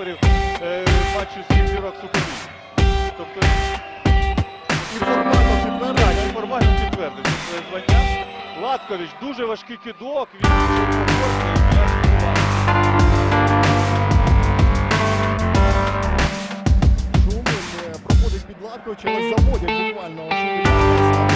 голкіперів е, матчу сім зірок Суперліги. Тобто І формально підтвердження. так, формально підтвердив своє звання. Латкович дуже важкий кидок, він дуже комфортний. Шумин проходить під Латковича, але заводять буквально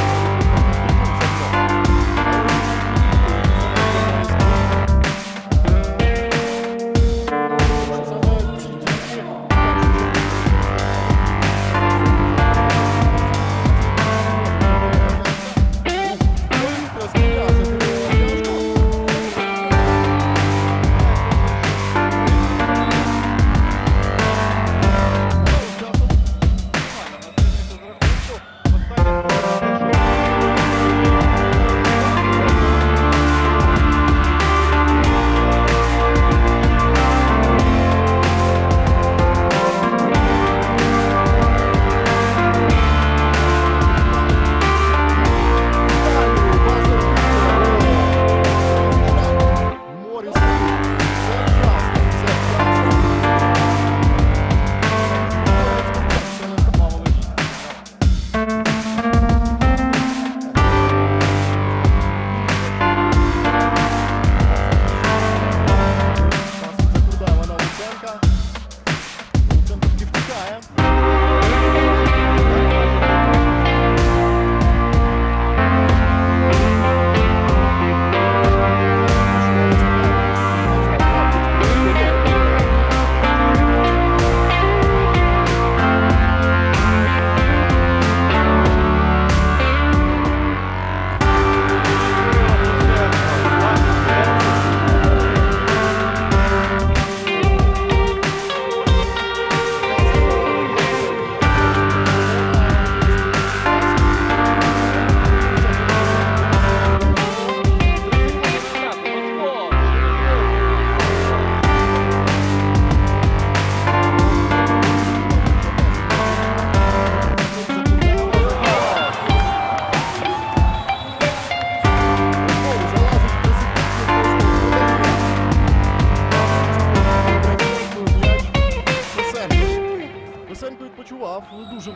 Ну, дуже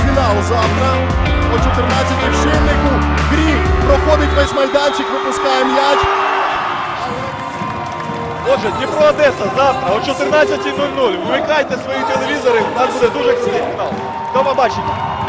фінал завтра о 14 в Шиннику. Грі проходить весь майданчик, випускає м'яч. Отже, Дніпро Одеса завтра о 14.00. Вмикайте свої телевізори, у нас буде дуже крутий фінал. До побачення.